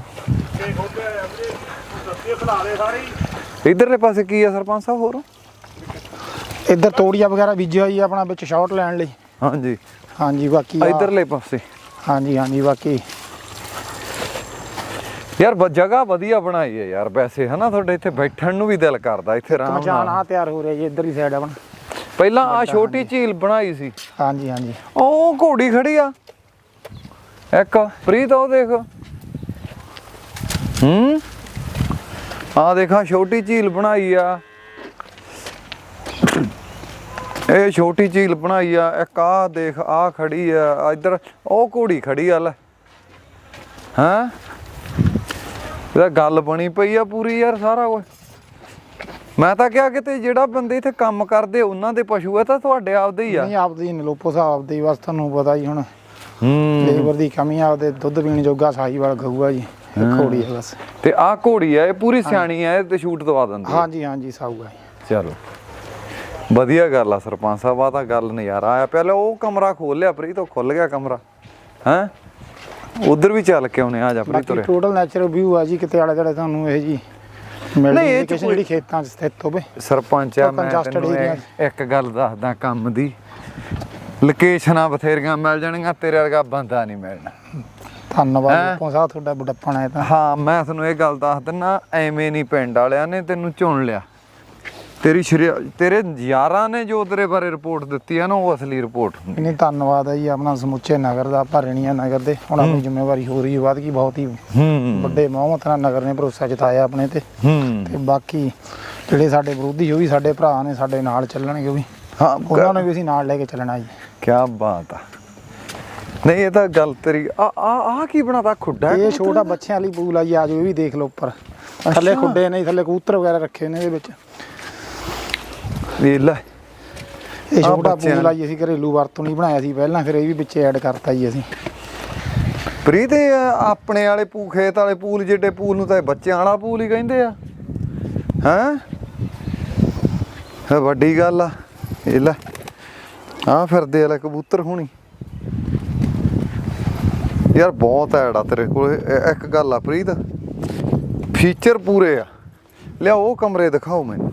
ਇਧਰਲੇ ਪਾਸੇ ਕੀ ਆ ਸਰਪੰਚ ਸਾਹਿਬ ਹੋਰ? ਇੱਧਰ ਤੋੜੀਆ ਵਗੈਰਾ ਬੀਜਿਆ ਜੀ ਆਪਣਾ ਵਿੱਚ ਸ਼ਾਟ ਲੈਣ ਲਈ। ਹਾਂਜੀ। ਹਾਂਜੀ ਬਾਕੀ ਆ- ਇਧਰਲੇ ਪਾਸੇ। ਹਾਂਜੀ ਹਾਂਜੀ ਬਾਕੀ। ਯਾਰ ਬ- ਜਗ੍ਹਾ ਵਧੀਆ ਬਣਾਈ ਹੈ ਯਾਰ ਵੈਸੇ ਹਨਾ? ਤੁਹਾਡੇ ਇੱਥੇ ਬੈਠਣ ਨੂੰ ਵੀ ਦਿਲ ਕਰਦਾ ਇੱਥੇ ਆਰਾਮ ਮਚਾਨ ਨਾਲ। ਆ ਤਿਆਰ ਹੋ ਰਿਹਾ ਜੀ ਇੱਧਰ ਹੀ ਸਾਈਡ ਆਪਣਾ। ਪਹਿਲਾਂ ਆ ਛੋਟੀ ਝੀਲ ਬਣਾਈ ਸੀ। ਹਾਂਜੀ ਹਾਂਜੀ। ਉਹ ਘੋੜੀ ਖੜੀ ਆ। ਇੱਕ ਪ੍ਰੀਤ ਉਹ ਦੇਖ। ਹੂੰ? ਆ ਦੇਖਾ, ਛੋਟੀ ਝੀਲ ਬਣਾਈ ਆ। ਇਹ ਛੋਟੀ ਝੀਲ ਬਣਾਈ ਆ, ਇੱਕ ਆ ਦੇਖ ਆ ਖੜੀ ਆ, ਇੱਧਰ ਉਹ ਘੋੜੀ ਖੜੀ ਆ, ਲੈ। ਹਾਂ? ਇਹਦਾ ਗੱਲ ਬਣੀ ਪਈ ਆ ਪੂਰੀ ਯਾਰ ਸਾਰਾ ਕੁਝ ਮੈਂ ਤਾਂ ਕਿਹਾ ਕਿਤੇ ਜਿਹੜਾ ਬੰਦੇ ਇੱਥੇ ਕੰਮ ਕਰਦੇ, ਉਹਨਾਂ ਦੇ ਪਸ਼ੂ ਆ ਤਾਂ ਤੁਹਾਡੇ ਆਪਦੇ ਹੀ ਆ। ਨਹੀਂ, ਆਪਦੀ ਨਲੋਪੋ ਸਾਹਿਬ ਆਪਦੀ ਬਸ ਤੁਹਾਨੂੰ ਪਤਾ ਜੀ ਹੁਣ। ਲੇਬਰ ਦੀ ਕਮੀ ਆ ਉਹਦੇ ਦੁੱਧ ਪੀਣ ਜੋਗਾ ਸਾਹੀਵਾਲ ਗਊਆ ਜੀ ਇਹ ਘੋੜੀ ਹੈ ਬਸ। ਤੇ ਆਹ ਘੋੜੀ ਆ ਇਹ ਪੂਰੀ ਸਿਆਣੀ ਇਹ ਤੇ ਸ਼ੂਟ ਦਵਾ ਦਿੰਦੀ ਆ। ਹਾਂਜੀ ਹਾਂਜੀ ਸਾਊਗਾ ਜੀ। ਚਲੋ। ਵਧੀਆ ਗੱਲ ਆ ਸਰਪੰਚ ਸਾਹਿਬ ਆ ਤਾਂ ਗੱਲ ਨਜ਼ਾਰਾ ਆਇਆ। ਪਹਿਲਾਂ ਉਹ ਕਮਰਾ ਖੋਲ ਲਿਆ ਪ੍ਰੀਤ ਉਹ ਖੁੱਲ ਗਿਆ ਕਮਰਾ। ਹੈ? ਉਧਰ ਵੀ ਚੱਲ ਕੇ ਆਉਨੇ ਆ ਜਾ ਪ੍ਰੀਤ ਬਾਕੀ ਟੋਟਲ ਨੈਚੁਰਲ ਵਿਊ ਆ ਜੀ ਕਿਤੇ ਆਲੇ ਦੁਆਲੇ ਤੁਹਾਨੂੰ ਇਹ ਜੀ ਨਹੀਂ, ਇਹ ਕੋਈ- ਜਿਹੜੀ ਖੇਤਾਂ 'ਚ ਸਥਿਤ ਹੋਵੇ। ਸਰਪੰਚ ਆ ਮੈਂ ਤੈਨੂੰ ਇੱਕ ਗੱਲ ਦੱਸਦਾ ਕੰਮ ਦੀ। ਲੋਕੇਸ਼ਨਾਂ ਬਥੇਰੀਆਂ ਮਿਲ ਜਾਣਗੀਆਂ ਤੇਰੇ ਵਰਗਾ ਬੰਦਾ ਨਹੀਂ ਮਿਲਣਾ। ਧੰਨਵਾਦ ਹੈਂ? ਸਾਹਿਬ ਤੁਹਾਡਾ ਬੁੱਢਪਣ ਹੈ ਤਾਂ। ਹਾਂ ਮੈਂ ਤੁਹਾਨੂੰ ਇਹ ਗੱਲ ਦੱਸ ਦਿੰਨਾ ਐਵੇਂ ਨਹੀਂ ਪਿੰਡ ਵਾਲਿਆਂ ਨੇ ਤੈਨੂੰ ਚੁਣ ਲਿਆ। ਤੇਰੀ ਸ਼ਰੀ ਤੇਰੇ ਯਾਰਾਂ ਨੇ ਜੋ ਤੇਰੇ ਬਾਰੇ ਰਿਪੋਰਟ ਦਿੱਤੀ ਆ ਨਾ ਉਹ ਅਸਲੀ ਰਿਪੋਰਟ ਹੁੰਦੀ ਨਹੀਂ ਧੰਨਵਾਦ ਹੈ ਜੀ ਆਪਣਾ ਸਮੁੱਚੇ ਨਗਰ ਦਾ ਭਰਣੀਆਂ ਨਗਰ ਦੇ। ਹੁਣ ਆਪਣੀ ਜ਼ਿੰਮੇਵਾਰੀ ਹੋ ਰਹੀ ਹੈ ਵੱਧ ਗਈ ਬਹੁਤ ਹੀ ਹੂੰ। ਵੱਡੇ ਮਹਮਤ ਨਾਲ ਨਗਰ ਨੇ ਭਰੋਸਾ ਜਤਾਇਆ ਆਪਣੇ ਤੇ। ਹੂੰ। ਤੇ ਬਾਕੀ ਜਿਹੜੇ ਸਾਡੇ ਵਿਰੋਧੀ ਉਹ ਵੀ ਸਾਡੇ ਭਰਾ ਨੇ ਸਾਡੇ ਨਾਲ ਚੱਲਣਗੇ ਉਹ ਵੀ। ਹਾਂ ਉਹਨਾਂ ਨੂੰ ਵੀ ਅਸੀਂ ਨਾਲ ਲੈ ਕੇ ਚੱਲਣਾ ਜੀ। ਕੀ ਬਾਤ ਆ। ਨਹੀਂ ਇਹ ਤਾਂ ਗੱਲ ਤੇਰੀ ਆ ਆ ਆ ਕੀ ਬਣਾਤਾ? ਖੁੱਡਾ ਇਹ ਛੋਟਾ ਬੱਚਿਆਂ ਲਈ ਪੂਲ ਆ ਜੀ ਆਜੋ ਇਹ ਵੀ ਦੇਖ ਲਓ ਉੱਪਰ। ਥੱਲੇ ਖੁੱਡੇ ਨੇ ਥੱਲੇ ਕਬੂਤਰ ਵਗੈਰਾ ਰੱਖੇ ਨੇ ਇਹਦੇ ਵਿੱਚ। ਵੇਖ ਲੈ। ਇਹ ਛੋਟਾ ਪੂਲ ਆ ਜੀ ਅਸੀਂ ਘਰੇਲੂ ਵਰਤੋਂ ਨਹੀਂ ਬਣਾਇਆ ਸੀ ਪਹਿਲਾਂ ਫਿਰ ਇਹ ਵੀ ਵਿੱਚ ਐਡ ਕਰਤਾ ਜੀ ਅਸੀਂ। ਪ੍ਰੀਤ ਇਹ ਆਪਣੇ ਵਾਲੇ ਪੂ ਖੇਤ ਵਾਲੇ ਪੂਲ ਜਿੱਡੇ ਪੂਲ ਨੂੰ ਤਾਂ ਇਹ ਬੱਚਿਆਂ ਵਾਲਾ ਪੂਲ ਹੀ ਕਹਿੰਦੇ ਆ। ਹੈਂ? ਵੱਡੀ ਗੱਲ ਆ। ਇਹ ਲੈ। ਆ ਫਿਰਦੇ ਆ ਲੈ ਕਬੂਤਰ ਹੋਣੀ। ਯਾਰ ਬਹੁਤ ਆ ਤੇਰੇ ਕੋਲ। ਇੱਕ ਗੱਲ ਆ ਪ੍ਰੀਤ। ਫੀਚਰ ਪੂਰੇ ਆ। ਲਿਆ ਉਹ ਕਮਰੇ ਦਿਖਾਓ ਮੈਨੂੰ।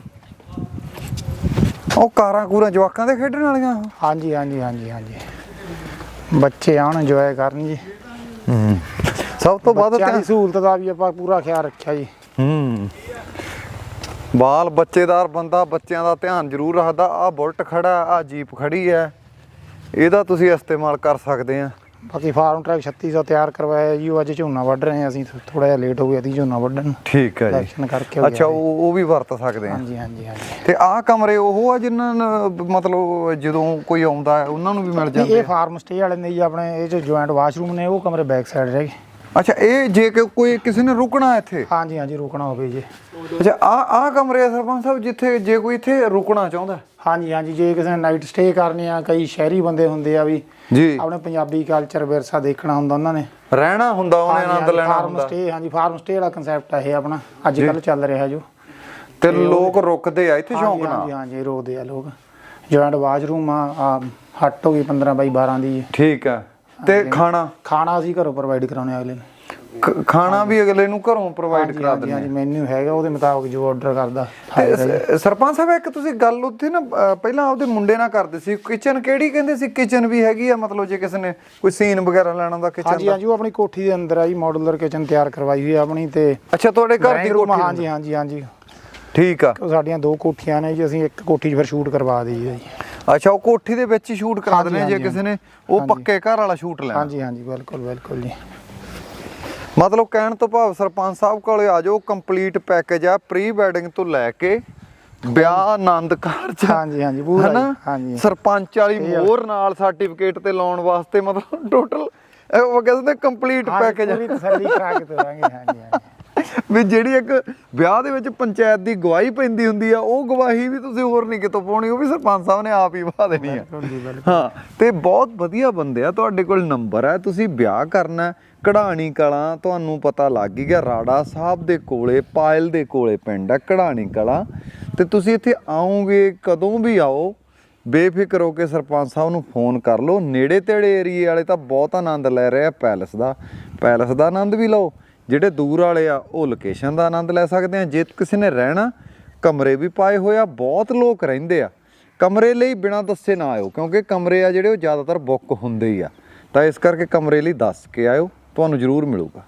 ਉਹ ਕਾਰਾਂ ਕੂਰਾਂ ਜਵਾਕਾਂ ਦੇ ਖੇਡਣ ਵਾਲੀਆਂ ਹਾਂਜੀ ਹਾਂਜੀ ਹਾਂਜੀ ਹਾਂਜੀ। ਬੱਚੇ ਆਉਣ ਇੰਜੋਏ ਕਰਨ ਜੀ। ਹੂੰ। ਸਭ ਤੋਂ ਵੱਧ ਬੱਚਿਆਂ ਦੀ ਸਹੂਲਤ ਦਾ ਵੀ ਆਪਾਂ ਪੂਰਾ ਖਿਆਲ ਰੱਖਿਆ ਜੀ। ਹੂੰ। ਬਾਲ ਬੱਚੇਦਾਰ ਬੰਦਾ ਬੱਚਿਆਂ ਦਾ ਧਿਆਨ ਜ਼ਰੂਰ ਰੱਖਦਾ ਆ ਬੁਲਟ ਖੜਾ ਆ ਜੀਪ ਖੜੀ ਹੈ। ਇਹਦਾ ਤੁਸੀਂ ਇਸਤੇਮਾਲ ਕਰ ਸਕਦੇ ਆ। ਬਾਕੀ ਫਾਰਮ ਟਰੈਕ 3600 ਤਿਆਰ ਕਰਵਾਇਆ ਜੀ ਉਹ ਅੱਜ ਝੋਨਾ ਵੱਢ ਰਹੇ ਹਾਂ ਅਸੀਂ ਥੋੜਾ ਜਿਹਾ ਲੇਟ ਹੋ ਗਿਆ ਸੀ ਝੋਨਾ ਵੱਢਣ ਠੀਕ ਹੈ ਜੀ। ਕਰਕੇ ਅੱਛਾ ਉਹ ਉਹ ਵੀ ਵਰਤ ਸਕਦੇ ਆ। ਹਾਂਜੀ ਹਾਂਜੀ ਹਾਂਜੀ। ਤੇ ਆਹ ਕਮਰੇ ਉਹ ਆ ਜਿਨ੍ਹਾਂ ਨੂੰ ਮਤਲਬ ਜਦੋਂ ਕੋਈ ਆਉਂਦਾ ਉਹਨਾਂ ਨੂੰ ਵੀ ਮਿਲ ਜਾਂਦੇ ਇਹ ਆ? ਫਾਰਮ ਸਟੇ ਵਾਲੇ ਨੇ ਜੀ ਆਪਣੇ ਇਹ ਜੋ ਜੁਆਇੰਟ ਵਾਸ਼ਰੂਮ ਨੇ ਉਹ ਕਮਰੇ ਬੈਕ ਸਾਈਡ ਰਹਿ ਗਏ। ਅੱਛਾ ਇਹ ਜੇ ਕਿ ਕੋਈ ਕਿਸੇ ਨੇ ਰੁਕਣਾ ਇੱਥੇ? ਹਾਂਜੀ ਹਾਂਜੀ ਰੁਕਣਾ ਹੋਵੇ ਜੀ। ਅੱਛਾ ਆ ਆ ਕਮਰੇ ਆ ਸਰਪੰਚ ਸਾਹਿਬ ਜਿੱਥੇ ਜੇ ਕੋਈ ਇੱਥੇ ਰੁਕਣਾ ਚਾਹੁੰਦਾ? ਹਾਂਜੀ ਹਾਂਜੀ ਜੇ ਕਿਸੇ ਨੇ ਨਾਈਟ ਸਟੇ ਕਰਨੀ ਆ ਕਈ ਸ਼ਹਿਰੀ ਬੰਦੇ ਹੁੰਦੇ ਆ ਵੀ ਜੀ। ਆਪਣੇ ਪੰਜਾਬੀ ਕਲਚਰ ਵਿਰਸਾ ਦੇਖਣਾ ਹੁੰਦਾ ਉਹਨਾਂ ਨੇ। ਰਹਿਣਾ ਹੁੰਦਾ ਉਹਨੇ ਆਨੰਦ ਲੈਣਾ ਫਾਰਮ ਹੁੰਦਾ। ਸਟੇ ਹਾਂਜੀ ਫਾਰਮ ਸਟੇ ਵਾਲਾ ਕਨਸੈਪਟ ਹੈ ਇਹ ਆਪਣਾ ਅੱਜ ਕੱਲ ਚੱਲ ਰਿਹਾ ਜੋ। ਤੇ ਲੋਕ ਰੁਕਦੇ ਆ ਇੱਥੇ ਸ਼ੌਂਕ ਨਾਲ? ਹਾਂਜੀ ਹਾਂਜੀ ਰੋਕਦੇ ਆ ਲੋਕ। ਜੁਆਇੰਟ ਵਾਸ਼ਰੂਮ ਆ ਆ ਹੱਟ ਹੋ ਗਈ 15 ਬਾਈ 12 ਦੀ। ਠੀਕ ਆ। ਤੇ ਖਾਣਾ? ਖਾਣਾ ਅਸੀਂ ਘਰੋਂ ਪ੍ਰੋਵਾਈਡ ਕਰਾਉਣੇ ਅਗਲੇ ਨੂੰ। ਖ- ਖਾਣਾ ਵੀ ਅਗਲੇ ਨੂੰ ਘਰੋਂ ਪ੍ਰੋਵਾਈਡ ਕਰਾ ਦਿੰਦੇ ਹਾਂਜੀ ਮੈਨੂ ਹੈਗਾ ਉਹਦੇ ਮੁਤਾਬਕ ਜੋ ਆਰਡਰ ਕਰਦਾ ਸ- ਸਰਪੰਚ ਸਾਹਿਬ ਇੱਕ ਤੁਸੀਂ ਗੱਲ ਉੱਥੇ ਨਾ ਅ, ਪਹਿਲਾਂ ਆਪਦੇ ਮੁੰਡੇ ਨਾਲ ਕਰਦੇ ਸੀ। ਕਿਚਨ ਕਿਹੜੀ ਕਹਿੰਦੇ ਸੀ? ਕਿਚਨ ਵੀ ਹੈਗੀ ਆ ਮਤਲਬ ਜੇ ਕਿਸੇ ਨੇ ਕੋਈ ਸੀਨ ਵਗੈਰਾ ਲੈਣਾ ਦਾ ਕਿਚਨ ਹਾਂਜੀ ਦਾ? ਹਾਂਜੀ ਉਹ ਆਪਣੀ ਕੋਠੀ ਦੇ ਅੰਦਰ ਆ ਜੀ ਮਾਡੂਲਰ ਕਿਚਨ ਤਿਆਰ ਕਰਵਾਈ ਹੋਈ ਆ ਆਪਣੀ ਤੇ ਅੱਛਾ ਤੁਹਾਡੇ ਘਰ ਦੀ ਡਰਾਇੰਗ ਰੂਮ ਕੋਠੀ ਹਾਂਜੀ ਹਾਂਜੀ ਹਾਂਜੀ। ਠੀਕ ਆ। ਉਹ ਸਾਡੀਆਂ ਦੋ ਕੋਠੀਆਂ ਨੇ ਜੀ ਅਸੀਂ ਇੱਕ ਕੋਠੀ 'ਚ ਫਿਰ ਸ਼ੂਟ ਕਰਵਾ ਦਈਏ ਜੀ। ਅੱਛਾ ਉਹ ਕੋਠੀ ਦੇ ਵਿੱਚ ਹੀ ਸ਼ੂਟ ਕਰਾ ਦਿੰਦੇ ਜੇ ਕਿਸੇ ਨੇ। ਉਹ। ਪੱਕੇ ਘਰ ਵਾਲਾ ਸ਼ੂਟ ਲੈਣਾ। ਹਾਂਜੀ ਹਾਂਜੀ ਬਿਲਕੁਲ ਬਿਲਕੁਲ ਜੀ। ਮਤਲਬ ਕਹਿਣ ਤੋਂ ਭਾਵ ਸਰਪੰਚ ਸਾਹਿਬ ਕੋਲੇ ਆ ਜਾਓ ਕੰਪਲੀਟ ਪੈਕੇਜ ਆ ਪ੍ਰੀ ਵੈਡਿੰਗ ਤੋਂ ਲੈ ਕੇ ਵਿਆਹ ਆਨੰਦ ਕਾਰਜ ਹਾਂਜੀ ਹਾਂਜੀ ਪੂਰਾ ਹਾਂਜੀ। ਸਰਪੰਚ ਵਾਲੀ। ਮੋਹਰ ਨਾਲ ਸਰਟੀਫਿਕੇਟ ਤੇ ਲਾਉਣ ਵਾਸਤੇ ਮਤਲਬ ਟੋਟਲ ਉਹ ਕਹਿੰਦੇ ਕੰਪਲੀਟ ਪੈਕੇਜ ਪੂਰੀ ਤਸੱਲੀ ਕਰਾ ਕੇ ਤੋਰਾਂਗੇ ਹਾਂਜੀ ਹਾਂਜੀ। ਵੀ ਜਿਹੜੀ ਇੱਕ ਵਿਆਹ ਦੇ ਵਿੱਚ ਪੰਚਾਇਤ ਦੀ ਗਵਾਹੀ ਪੈਂਦੀ ਹੁੰਦੀ ਆ ਉਹ ਗਵਾਹੀ ਵੀ ਤੁਸੀਂ ਹੋਰ ਨਹੀਂ ਕਿਤੋਂ ਪਾਉਣੀ ਉਹ ਵੀ ਸਰਪੰਚ ਸਾਹਿਬ ਨੇ ਆਪ ਹੀ ਪਾ ਦੇਣੀ ਆ। ਹਾਂ ਤੇ ਬਹੁਤ ਵਧੀਆ ਬੰਦੇ ਆ ਤੁਹਾਡੇ ਕੋਲ ਨੰਬਰ ਹੈ ਤੁਸੀਂ ਵਿਆਹ ਕਰਨਾ ਕਢਾਣੀ ਕਲਾਂ ਤੁਹਾਨੂੰ ਪਤਾ ਲੱਗ ਗਿਆ ਰਾੜਾ ਸਾਹਿਬ ਦੇ ਕੋਲੇ ਪਾਇਲ ਦੇ ਕੋਲੇ ਪਿੰਡ ਹੈ ਕਢਾਣੀ ਕਲਾਂ। ਤੇ ਤੁਸੀਂ ਇੱਥੇ ਆਓਗੇ ਕਦੋਂ ਵੀ ਆਓ ਬੇਫਿਕਰ ਹੋ ਕੇ ਸਰਪੰਚ ਸਾਹਿਬ ਨੂੰ ਫੋਨ ਕਰ ਲਓ। ਨੇੜੇ ਤੇੜੇ ਏਰੀਏ ਵਾਲੇ ਤਾਂ ਬਹੁਤ ਆਨੰਦ ਲੈ ਰਹੇ ਆ ਪੈਲਸ ਦਾ ਪੈਲਸ ਦਾ ਆਨੰਦ ਵੀ ਲਓ। ਜਿਹੜੇ ਦੂਰ ਵਾਲੇ ਆ, ਉਹ ਲੋਕੇਸ਼ਨ ਦਾ ਆਨੰਦ ਲੈ ਸਕਦੇ ਆ। ਜੇ ਕਿਸੇ ਨੇ ਰਹਿਣਾ, ਕਮਰੇ ਵੀ ਪਾਏ ਹੋਏ ਆ, ਬਹੁਤ ਲੋਕ ਰਹਿੰਦੇ ਆ। ਕਮਰੇ ਲਈ ਬਿਨਾਂ ਦੱਸੇ ਨਾ ਆਇਓ, ਕਿਉਂਕਿ ਕਮਰੇ ਆ ਜਿਹੜੇ ਉਹ ਜ਼ਿਆਦਾਤਰ ਬੁੱਕ ਹੁੰਦੇ ਹੀ ਆ। ਤਾਂ ਇਸ ਕਰਕੇ ਕਮਰੇ ਲਈ ਦੱਸ ਕੇ ਆਇਓ, ਤੁਹਾਨੂੰ ਜ਼ਰੂਰ ਮਿਲੂਗਾ।